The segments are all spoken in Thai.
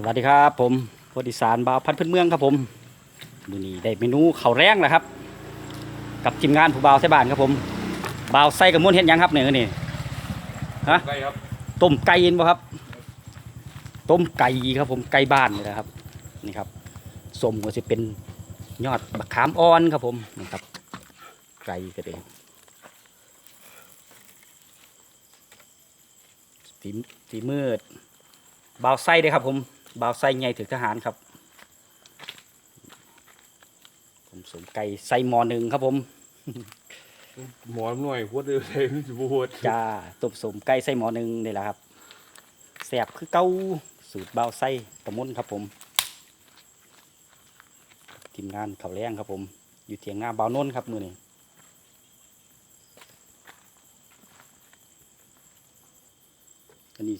สวัสดีครับ ผมพดิสารบาวพันธุ์พื้นเมืองครับผมมือนี้ได้เมนูข้าวแรงแล้วครับ กับทีมงานผู้บ่าวไส้บ้านครับผมบ่าวไส้กับม้วนเห็ดหยังครับเนี่ยนี่ฮะไก่ครับต้มไก่เห็นบ่ครับต้มไก่ครับผมไก่บ้านนี่แหละครับนี่ครับสมก็จะเป็นยอดบักขามอ่อนครับผมนี่ครับไก่ก็เองฝีฝีมืดบ่าวไส้เด้อครับผม บ่าวไส้ใหญ่ถึงทหารครับ ผมสมไก่ไส้หมอหนึ่งครับผม หมอนหน่อยพวดเลยเลยมันจะปวดจ้าตุบสมไก่ไส้หมอหนึ่งนี่แหละครับแสบคือเก้าสูตรเบาวไส้ตะมุนครับผมทีมงานเขาวแรงครับผม อยู่เถียงหน้าเบาวนนท์ครับมือนี้อันนี้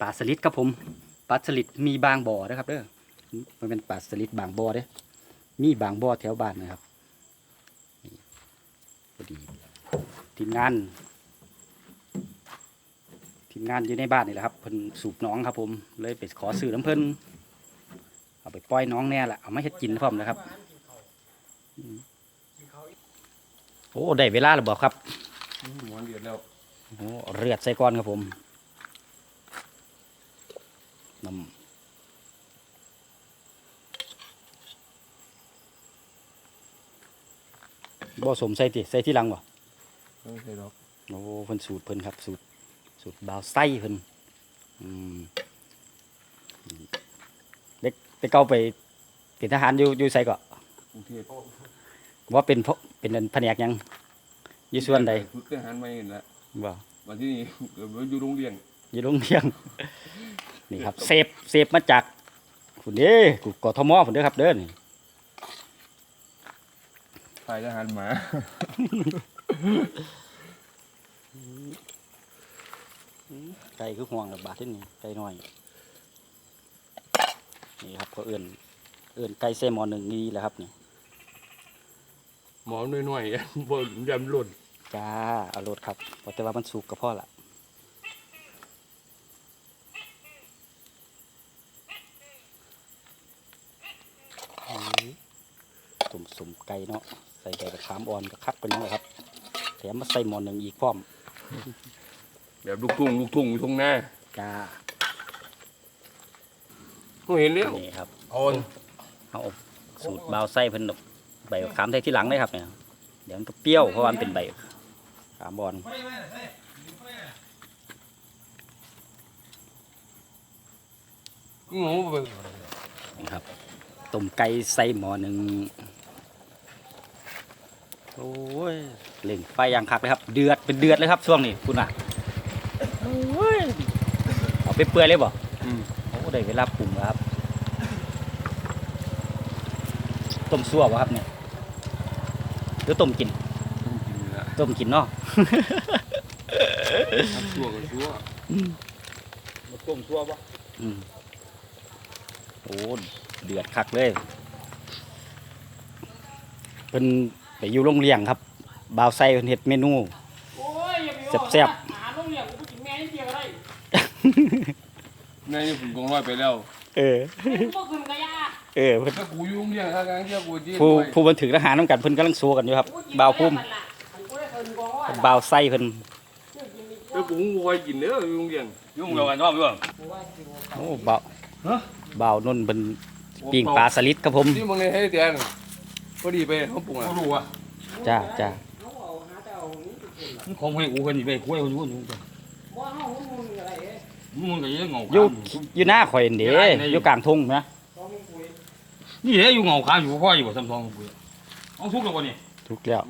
ปลาสลิดครับผม ปลาสลิดมีบางบ่อนะครับเด้อมันเป็นปลาสลิดบางบ่อเด้อมีบางบ่อแถวบ้านนะครับนี่พอดีทีมงานทีมงานอยู่ในบ้านนี่แหละครับเพิ่นสูบน้องครับผมเลยไปขอซื้อน้ำเพิ่นเอาไปปล่อยน้องแน่แหละเอามาเฮ็ดกินพร้อมนะครับอืมโอ้ได้เวลาแล้วบอกครับหมอนเดือดแล้วโอ้เลือดใส่ก้อนครับผม น้ำบ่สมใส่ติใส่ที่หลังบ่ไม่ใช่หรอกโอ้เพิ่นสูตรเพิ่นครับ สูตรสูตรบาวไส้เพิ่นอืมเด็กไปเก่าไปเป็นทหารอยู่อยู่ไสก็กรุงเทพว่าเป็นเพราะเป็นอันแผนกหยังอยู่ส่วนใดฝึกทหารมาเห็นแล้วบ่วันที่นี่เกิดมาอยู่โรงเรียนอยู่โรงเรียน นี่ครับเสพเสพมาจากพุ่นเด้กูกทมพุ่นเด้อครับ เด้อนี่ฝ่ายทหารหมาไก่คือห่วงกับบาทที่นี่ไก่น้อย นี่ครับก็เอื่น เอื่นไก่เซมอหนึ่งนี่แหละครับนี่หมอนหน่อยๆบนยำหล่นจ้าเอารถครับเพราะแต่ว่ามันสุกกับพ่อละอืม สุ่มสุ่มไก่เนาะใส่ไก่กับขามอ่อนกับคักเป็นยังไงครับแถมมาใส่หมอหนึ่งอีกพร้อมแบบลูกทุ่งลูกทุ่งอยู่ทุ่งหน้าจ้าเขาเห็นแล้วนี่ครับเอาเอาสูตรบาวไส้เพิ่นดอกใบมะขามใส่ที่หลังเลยครับเนี่ยเดี๋ยวมันก็เปรี้ยวเพราะว่ามันเป็นใบขามบอนหนูไปนี่ครับต้มไก่ใส่หม้อหนึ่ง โอ้ยเล่งไฟอย่างคักเลยครับ เดือดเป็นเดือดเลยครับช่วงนี้คุณอะโอ้ยเอาไปเปื่อยเลยบ่อืมโอ้ได้เวลาปรุงแล้วครับ ต้มซั่วบ่ครับเนี่ยหรือต้มกิน ต้องกินละต้มกินเนาะทำชั่วก็ชั่วมาต้มชั่วปะอืมโอ้เดือดคักเลยเป็น ไปอยู่โรงเรียนครับบ่าวไส้เพิ่นเฮ็ดเมนู โอ้ยอย่าไปแซ่บ หาโรงเรียนกูไปกินแม่นี่เดียวก็ได้แม่นี่ผมกองร้อยไปแล้ว เออ กูบ่ขึ้นกะยาเออเพิ่นถ้ากูอยุ่โรงเรียนถ้าการเที่ยวกูจีผู้ผู้บันถึงทหารน้ำกันเพิ่นกำลังสู้กันอยู่ครับกูกินบ่าวพุ่มแม่มันล่ะกูได้ขึ้นกองว่าบ่าวไส้เพิ่นกูกินดีกถ้าว่ากูคอยกินเด้ออยู่โรงเรียนยุ่งเดียวกันชอบด้วยกูว่ากินโอ้บ่าวบ่าวนนท์เพิ่นปิ้งปลาสลิดครับผมที่มึงในให้แตน พอดีไปเขาปรุงอะไม่รู้อะจ้าจ้าเขาเอาหาแต่เอานี่ไปกินล่ะมันคงให้กูคนอยู่ไปกูให้คนอยู่คนอยู่บ่เฮาหุ่นมุนอะไรเอ้ยมึงก็ยังเงาอยู่อยู่หน้าข่อยนี่เด้อยู่กลางทุ่งนะต้องมีปุ๋ยนี่เฮ้ยอยู่เงาขาอยู่พ่ออยู่ซ้ำทองกูเอาทุกแล้ววันนี้ถูกแล้ว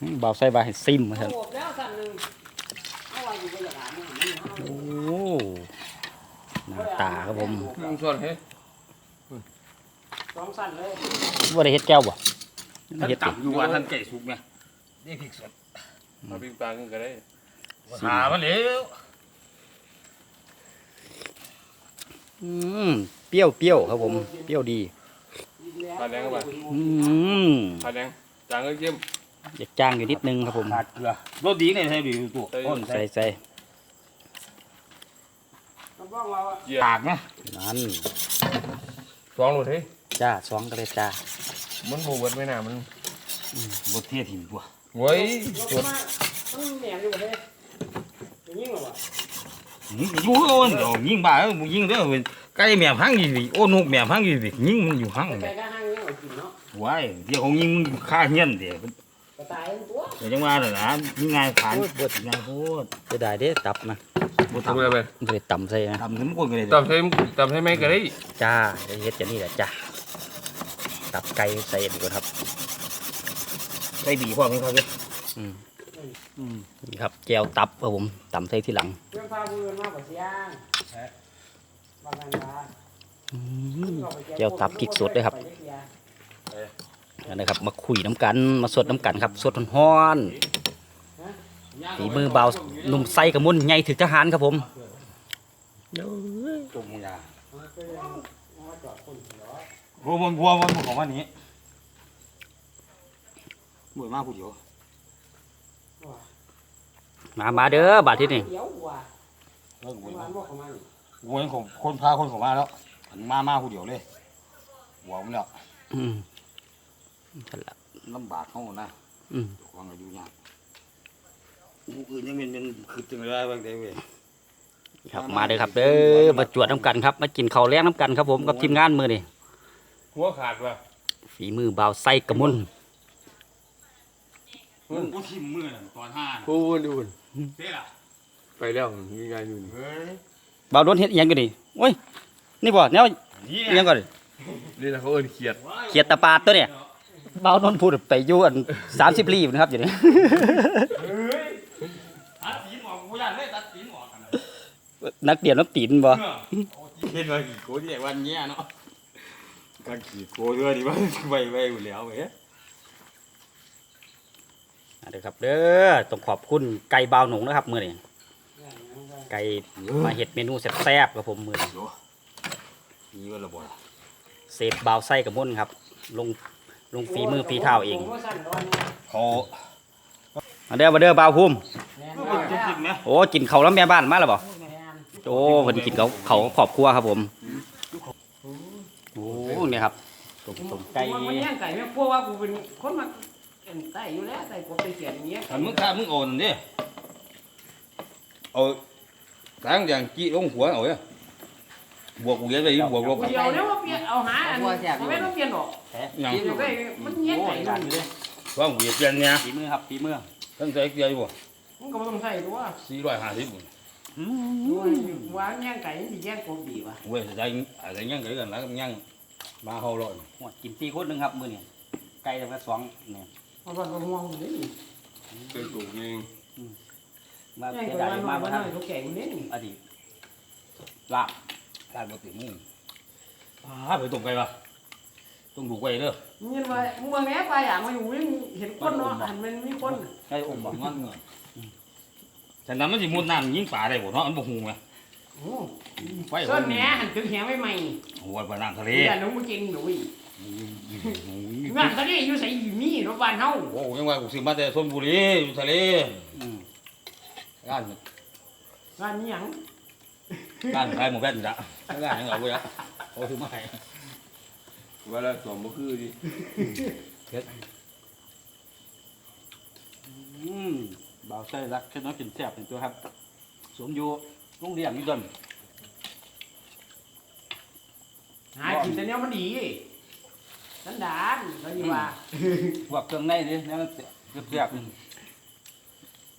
อืมบ่าวไส้ว่าให้ซิมว่าซั่นโอบแล้วสั่นหนึงเอาไว้อยู่บ่อยากหาเนี่ยมันเอาโอ้หน้าตาครับผม มึงสอนให้ สองสั่นเลยบ่ได้เฮ็ดแก้วบ่ท่านเฮ็ดจัติบอยู่ว่าท่านไก่สุกไงนี่พริกสดมาปิ้งปลาขึ้นก็ได้หามันเร็วอืมเปรี้ยวเปรี้ยวครับผม เปรี้ยวดีอีกแล้วปลาแดงเข้าไปอืมปลาแดงจางก็เข้มอยากจ้างอยู่นิดนึงครับผมขาดเกลือรสดีไงใช่ดิตัวใส่อ้นใส่ใส่ใส่มันบ่ว่างเราอะตากนะนั่นสองโลดเฮ้ย จ้าสองก็เลยจ้ามันบ่เบิดไม่น่ามันบ่เทียถิ่มตัวเว้ยลจุงดมามันแหนมอยู่บ่เด้อย่างนี้เหรอวะยิงอยู่โอนเดี๋ยวยิงบ้าเอ้ยบ่ยิงเด้อเว้ยไก่แม่พังอยู่ดิโอ้นกแม่พังอยู่ดิยิงมันอยู่ห้างไก่เลยก็ห้างนี้เอากินเนาะว้ายเดี๋ยวเขายิงมึงฆ่าเฮียนเดี๋ยวกระต่ายมันตัวเดี๋ยวจังว่าน่ะนะยิงง่ายผ่านบดง่ายโพดจะได้เด้ตับนะบ่ทำทำไงไปมันเลยต่ำใส่นะทำถึงคนก็เลยตำใช้ตำใช้ไหมก็ได้จ้าเดี๋ยวเฮ็ดอย่างนี้แหละจ้า ตับไก่ใส่ดีกว่าครับใส่บีพร้อมกันครับเด้ออืมอืมนี่ครับแจวตับครับผมต่ำใส่ที่หลังเพื่อนพาเพื่อนมาบ่เสียงบางกันมาอืมแจวตับพริกสดด้วยครับอันนี้ครับ มาคุยน้ำกันมาสดน้ำกันครับสดฮ้อนๆฝีมือเบาหนุ่มไส้กระมุนใหญ่ถึกทหารครับผมจมยา โอ้มันบัวมันของวันนี้บ่มาผู้เดียวมามาเด้อบาดที่นี่เดี๋ยวว่ะเลิกมับ่นมาบอกเขามานี่โวยของคนพาคนของมาแล้วอันมามาผู้เดียวเลยหัวมันแล้วอืมนั่นล่ะลำบากเขานะอืมวางอายุยากผู้อื่นยังเป็นเป็นคือจังไรบ้างเด้เว้ยครับมาเด้อครับเด้อมาจวดน้ำกันครับ มากินข้าวแล้งน้ำกันครับผมกับทีมงานมือนี่ หัวขาดว่ะฝีมือเบาไส้กระมุนกูทิมมือตอนห้าพูดดูนเด้ล่ะไปแล้วยังไงอยู่นี่เฮ้ยเบาโดนเฮ็ดอิหยังกันนี่โอ้ยนี่บ่แนวนี่อิหยังก่อนนี่แหละเขาเอิ้นเขียดเขียดตะปาดตัวเนี่ยเบาโดนพูดไปอยู่อันสามสิบลีบนะครับอยู่นี่ ตัดตีนออกกูอยากเลยตัดตีนออกกันนักเรียนน้ำตีนบ่ เห็นว่าขี่โคที่ไหนวันเนี้ยเนาะ การขี่โคเรือดีว่าไปไปอยู่แล้วเว้ยอ่าเด้อครับเด้อต้องขอบคุณไก่เบาหนงนะครับมื้อนี้ไก่มาเฮ็ดเมนูแซ่บๆครับผมมื้อนี้นี่ก็ระเบิดเซฟเบาไส้กระมุนครับ ลงลงฝีมือฝีเท้าเองผมว่าสั่นร้อนเนี่ยเขามาเด้อมาเด้อเบาภูมิแน่นก็อนเป็นจุกจิกไหมโอ้กินข้าวแล้วแม่บ้านมาแล้วบ่แม่นโอ้เพิ่นกินเขาเขาครอบครัวครับผมโอ้ เนี่ยครับต้มต้มไก่ผมว่ามันแย่งไก่แม่พวกว่ากูเป็นคนมาเอ็นไต่อยู่แล้วไต่กบไปเสียอย่างเงี้ยถ้ามึงฆ่ามึงโอนดิเอาทางอย่างจี้ลงหัวเอาเนี่ยบวกกูเยอะไปอีกบวกลบกูเดียวเนี่ยว่าเปลี่ยนเอาหาอันเขาไม่ต้องเปลี่ยนหรอกยังเดี๋ยวไปมันแย่งไก่นั่นเลยว่างเวียดเปลี่ยนเนี่ยฝีมือครับฝีมือตั้งใจเกียร์อยู่บ่มันก็ไม่ต้องใส่ตัวสี่ร้อยห้าสิบอืมว่าแย่งไก่ที่แย่งกบดีวะเว้ยจะได้อะไรยังไงกันแล้วยัง มาเฮาเลยโอ้ยกินสี่คนหนึงครับมื้อนี้ไก่แต่ว่าสองเนี่ยเพราะว่าเราห่วงอยู่นี่เป็นตัวเองมาแย่งเสียไก่ดายมามาบ้าบ่นทันเขาแก่คนนี้อดีตลาบลาดบ่ถึงมึงพาไปตรงไกลปะต้องดูไว้เด้อมึงเห็นว่ามึงเมืองแม่ไปอย่างมาอยู่วิ่งเห็นคนเนาะหันมันมีคนไก่อมบ่งั้นเงยฉันนั้นมันสิมุดน้ำยิงป่าได้บ่เนาะมันบ่ฮู้ไงโอ้ ไฟส่วนแม่หันถึงแหงไม่ใหม่โอ้ยบ่น้ำทะเลเดี๋ยวน้องมึงกินหนูอีกงานทะเลอยู่ใส่อยู่นี่รถบ้านเฮาโอ้ยังว่ากูซื้อมาแต่ชลบุรีอยู่ทะเลอืมงานงานนี้หยังงานขายหมูแว่นจ้ะงานยังเอาไว้ละเขาซื้อมาให้ว่าแล้วสมบ่คือดิอืมเบาไส้รักแค่น้อยกินแซ่บเป็นตัวครับสวมอยู่โรงเรียนนี่ดน หากินแต่เนี้ยมันดีสันดานก็อยู่ว่าพวกเครื่องในนี่แนวมันแซ่บๆนี่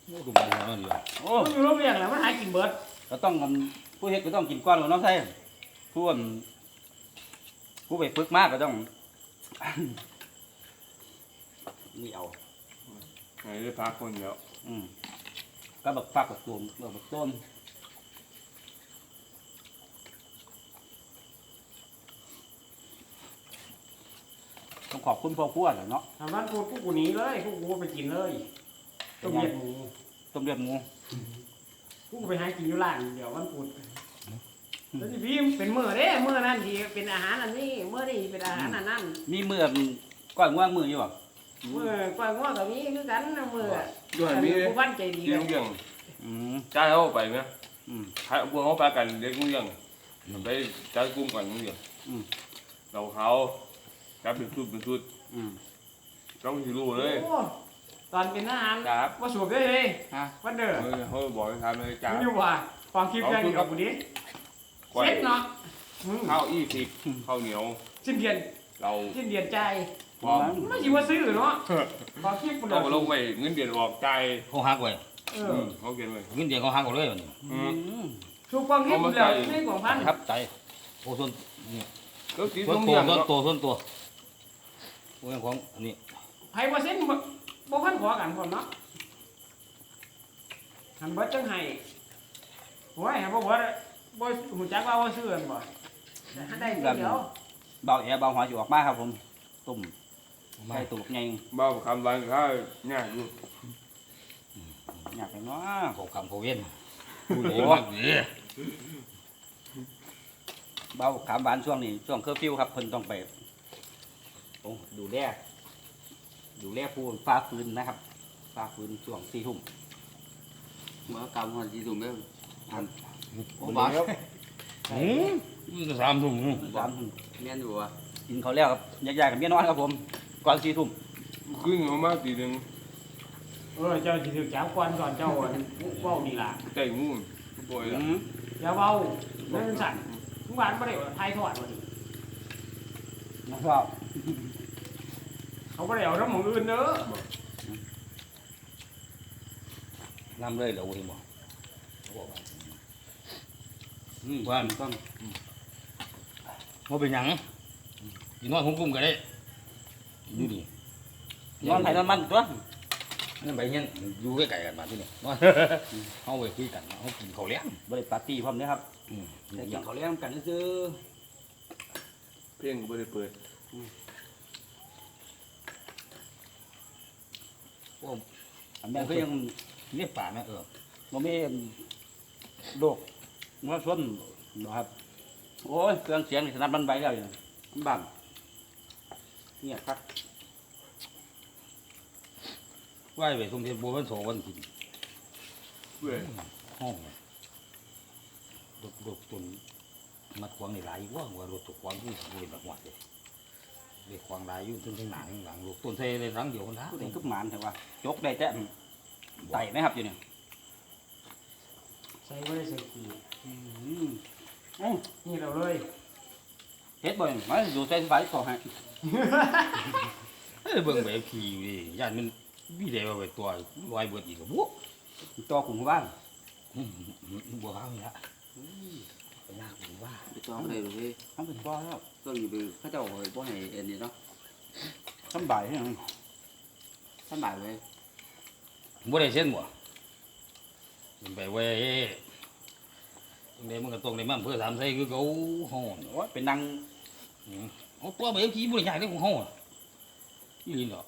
โอ้ดูมันนั่นอยู่โอ้อยู่โรงเรียนแล้วมันหากินเบิดก็ต้องกันผู้เฮ็ดก็ต้องกินก้อนของน้องไส้ผู้อันผู้ไปฝึกมากก็ต้องนี่เอาไงได้พักคนเดียวอืมก็แบบฟักแบบตัวแบบแบบต้น ต้องขอบคุณพ่อครัวแหละเนาะทำบ้านกูพวกกูหนีเลยพวกกูไปกินเลยต้มเลือดหมูต้มเลือดหมูพวกกูไปหากินอยู่ร้านเดี๋ยววันพุธแล้วที่พี่เป็นมื้อเด้มื้อนั้นที่เป็นอาหารอันนี้มื้อนี้เป็นอาหารอันนั้นมีมือก้อยง่วงมืออยู่บ่มื้อก้อยง้อกับนี้คือกันนะมื้อด้วยมีกูบ้านใจดีเรื่องเรื่องอืมจ่ายเอาไปไหมอืมถ้าพวกเขาไปกันเด็กมึงยังไปจัดกลุ่มกันมึงยังอืมเราเขา จับเป็นชุดเป็นชุดอืมต้องสิรู้เลย โอ้ตอนเป็นทหารครับ ว่าสูบได้เลยฮะวันเด้อเออเขาบอกให้ทำเลยจ้ามึงอยู่ว่าความคิดกันอยู่กับกูดิกล้วยเซ็ตเนาะอืมข้าวอี้สิบข้าวเหนียว สิ้นเดือนเราสิ้นเดือนใจพร้อมไม่สิว่าซื้อเนาะความคิดกูเราก็ลงไปเงินเดือนออกใจายเขาหักไว้เออือมเขาเขียนไว้ เงินเดือนเขาหักเอาเลยวันนี้อืมอืมถูกความคิดกูแล้วไม่ของพันครับใจโอ้ส่วนนี่แล้วสีส่วต้นมตัวยำส่วนเนาะตัวส่วนตัว โอ้ยของอันนี้ไผว่าเซ็นบ่บ่พันขอกันพร้อมเนาะหันเบิดจังไห้โอ้ยบ่เบิดบ่ฮู้จักว่าว่าซื้อกันบ่ได้เดียวเบาแอร์เบาหัวอยู่ออกมาครับผม ตุ่มใส่ตุ่มไงบ้าคำวันเขาเนี่ยอยู่อยากไปเนาะเขาคำเขาเว้นผู้ใหญ่มากดีเบาขามหวานช่วงนี้ช่วงเคอร์ฟิวครับเพิ่นต้องไป โอ้ดูแลดูแลผู้ฟ้าฟืนนะครับฟ้าฟืนช่วงสี่ทุ่มเมื่อกำหันจีตุ่มเด้ออันโอ้บ้าหืมนี่ก็สามทุ่มหืมสามทุ่มแม่นอยู่อะกินเขาวแล้วครับแยกๆกับเมียนอนครับผมก่อนสี่ทุ่มขึ้นเขามาตีหนึ่งเออเจ้าสิถึกจับก่อนก่อนเจ้าเว้านี่ล่ะใจงูป่วยอืละมอย่าเว้าเรื่องสั่นทุกวันบ่ได้ทายทอดบ่นี่นะครับ เขาบ่ได้เอาน้ำหมองอื่นเด้อน้ำเลยเหรอเห็นบ่อืมว่าต้องว่าเป็นหยังกินนอนคุ้มๆกันได้อยู่นี่นอนไผ่นอนมันตัวนั่นไปเงี้ยอยู่ใกล้ๆกันมาที่นี่นอนเอาไปคุยกันเอากินข้าวเลี้ยงบริปาร์ตี้พร้อมเด้อครับอืมแต่กินเขาวเลี้ยงกันซื้อ เพลงก็ไม่ได้เปิด ๆอันแม่แม่ก็ก็ยัยังงเรียกป่าแม่เออบ่มีโรคเมื่อชนนะครับโอ้ยเครื่องเสียงนี่สนับบันไบแล้วอยู่บังเนี่ยครับไหวไปสมเด็จบัววันโสวันกินเว้ยห้องรถรถจนมัดขวางในหลายว่าว่ารถถูกขวางที่บริเวณแบบหวัดเลย เด็กขวางหลายอยู่ทั้งทั้งหนังหลังลูกต้นเทเลยหลังเดียวกันนะพูดถึงทุกหมานแต่ว่าจกได้แต่ไต่ไหมครับอยู่เนี่ยใส่บ่ได้ใส่ขี้อืมนี่เราเลยเฮ็ดบ่อยมาดูใส่สบายก่อนให้เอ้ยเบิ่งแบบขี่อยู่ดิย่านมันวิเดียวไปตัวลอยเบิดอีกกับบัวต่อขุมบ้านอืมบัวขาวนี่ละ ไปยากบัวว่าไปจองได้เลยทำเป็นต่อแล้วต้นอยู่ไปเขาเจ้าหอยบ่ให้เอ็นนี่เนาะสบายให้หยังสบายเลยบัวได้เส้นบัวมันไปเว้ยตรงนี้มันก็ตรงนี้มันเพื่อทำใส่คือเขาห้องโอ้ยเป็นนางเอาตัวแบบขี่บัวใหญ่ได้ของห้องยี่ลินเหรอ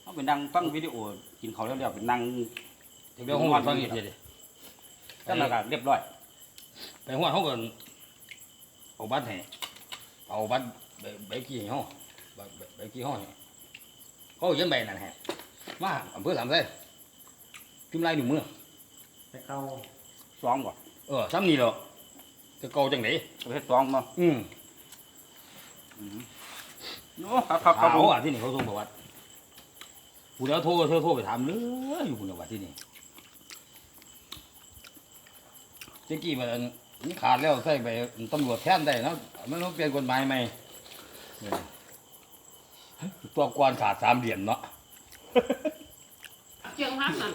เขาเป็นนางฟังวิดีโอกินเขาวแล้วเดี๋ยวเป็นนางเดี๋ยวห้องวันฟังอีกทีดิก็แล้วก็เรียบร้อย ไปห้องเขาก็เอาบัตรให้เอาบัตรใบใบขี่ให้ห้องใบใบใบขี่ห้องให้เขาเอาเขียนใบนั่นแหละมาอำเภอสามไส้พิมพ์ลายหนึ่งมือแต่เก่าซองบ่เออซ้ำนี่เหรอจะเก่าจังไหนประเภทซองมาอืมโอ้ครับครับครับเขาผมอะที่นี่เขาส่งประวัติผู้เดียวโทรเธอโทรไปถามเลยอยู่คุณประวัติที่นี่เจ๊กี้มัน มันขาดแล้วใส่ไปตำรวจแทนได้เนาะมันต้องเปลี่ยนกฎหมายใหม่เออตัวกวนขาดสามเหรียญเนาะเจียงพักนั่น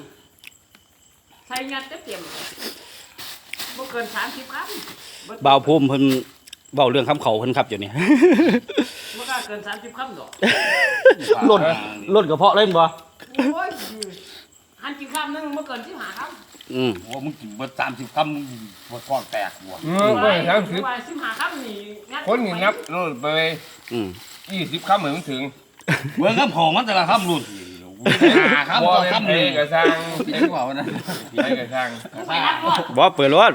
ใส่งัดเต็มๆบ่เกิน30คำเบาภูมิเพิ่นเบาเรื่องคำเขาเพิ่นครับอยู่นี่บ่กล้าเกิน30คำดอกล่นล่นกระเพาะเล่นบ่โอ้ยหันกินคำนึงบ่เกิน15คำ อืมโอ้มึงกินเบิดสามสิบคำมึงบดท้องแตกหัวเออก็สามสิบว่า15คำนี่งัดคนนี่นับโน่นไปอืมยี่สิบข้ามเหมือนถึงเบิ่งคำของมันแต่ละคำรุ่นหาคำบ่ต่อเป็นคำเพลนี่งกระซังเอ็นว่าวันนั้นเพลงกระซังไปนับรถบ่เปิดรถ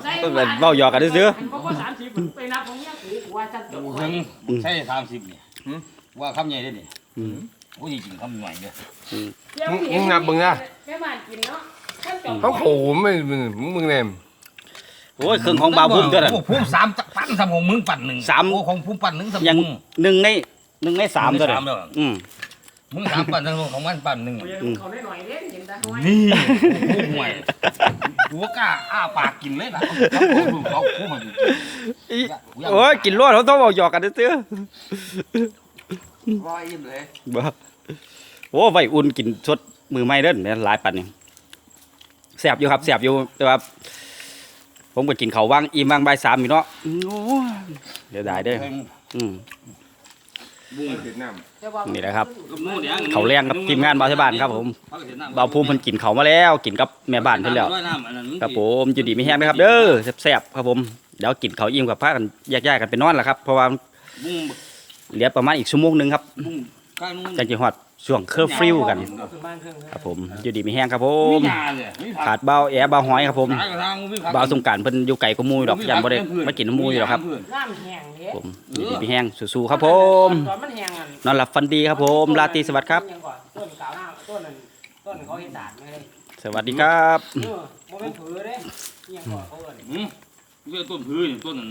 เว้าหยอกกันซื่อบ่ว่า30ผมไปนับของเมียกูกูว่าจังจบกูถึงใช่สามสิบเนี่ยว่าคำใหญ่ได้เนี่ยๆอืมโอ้ยจริงคำหน่อยเนี่ยมึงนับมึงนะแม่บ้านกินเนาะท่านจบ เขาโขมไม่มึงมึงเนี่ยโอ้ยเครื่องของบาวพุ่มตัวนั้น โอ้พุ่มสามปั้นสามของมึงปั้นหนึ่งสาม โอ้ของพุ่มปั้นหนึ่งสามยังมึงหนึ่งในหนึ่งในสามตัวหนึ่นั้งในสามแล้วอืมมึงสามปั้นทั้งของมันปั้นหนึ่งกูยังเขาได้หน่อยเด้เห็นตาห้อยนี่โอ้ห่วยกูว่ากล้าอ้าปากกินเลยนะเขาพุ่มเขาพุ่มมันโอ้ยกินรวดเขาต้องบอกหยอกกันเตื้อร้อยอิ่มเลยๆบ่โอ้ไว้อุ่นกินสดมือไม่เด้นแม่นหลายปันนี่ แสบอยู่ครับแสบอยู่แต่ว่าผมก็กินเขาวว่างอิ่มว่างใบายสามอยู่เนาะโอ้ยเดี๋ยวได้เด้ออืมบุ้งเผ็ดน้นี่แหละครับ เขาแรงกับทีมงานบาวชาวบ้านครับผมบาวภูมิเพิ่นกินเขาวมาแล้ว กินกับแม่บ้านเพิ่นแล้วครับผมอยู่ดีไม่แห้งนะครับ เด้อแซ่บๆครับผมเดี๋ยวกินเขาวอิ่มกับพากันแยกย้ายกันไปนอนแล้วครับเพราะว่าบุ้งเหลือประมาณอีกชั่วโมงหนึงครับบุ้งกล้านุ่ง จังจะฮอดช่วงเคอร์ฟิวกันก็คือบ้านเครื่องครับผมอยู่ดีไม่แห้งครับผมีมยาเลยมีผัขาดเบาแอบเบาหอยครับผมขายกระทางมีผักเบาสงกรารเพิ่นอยู่ไก่ก็มูอยู่ดอกยันบ่ได้มากินน้ำมูอยู่ดอกครับน้ำแห้งเด้ผมอยู่ดีไม่แห้งสู้ๆครับผมตอนมันแห้งอะนอนหลับฝันดีครับผมราตรีสวัสดิ์ครับยังก่อนต้นกาวหน้าต้นนั้นต้นเขาเห็นสารไงสวัสดีครับเออบ่เป็นผือเด้ยังก่อนเขาเอิ้นอืมเรื่องต้นพื้นต้นนั้น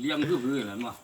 เลี้ยงคือพื้นนั่นวะ